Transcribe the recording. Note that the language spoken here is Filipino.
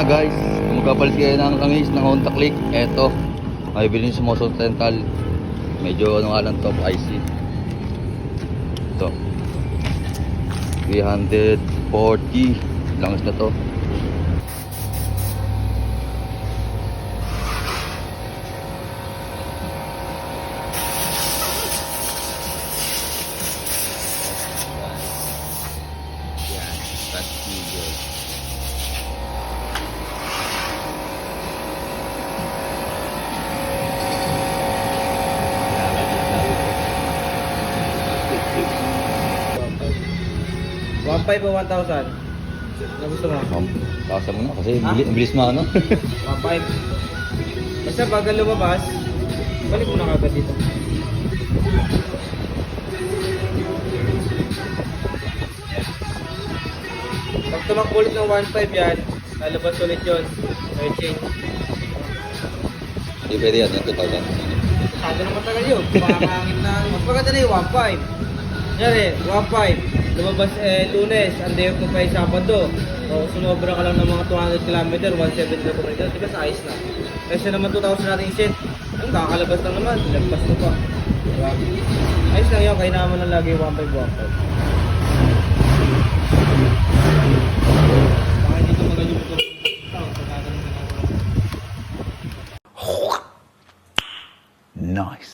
nga guys, kung magkapalit kayo ng langis ng Honda Click, eto, ay bilhin sa Moso Central. Medyo ano nga lang top IC. Ito. 340 langis na to. That's good. One five o 1,000? Ano gusto mo? Um, Kasa mo na kasi bilis, bilis mo ano. One five. Basta bagal lumabas, balik mo na kagad dito. Pag tumakbo ulit ng 1.5 yan, lalabas ulit yun. May change. Hindi pwede yan, yung 2,000. Masyado na matagal yun. Makakangit na. Mas maganda na yung 1.5. Yan eh, 1.5 lumabas eh, lunes, ang day off mo pa Sabado. O, sumobra ka lang ng mga 200 km, 170 na kumita, di ba sa ayos na. Kasi naman 2,000 natin isit, ang kakalabas lang naman, lagpas mo pa. Diba? Ayos lang yun, kaya naman lang lagi 1 by 1 Baka. Nice.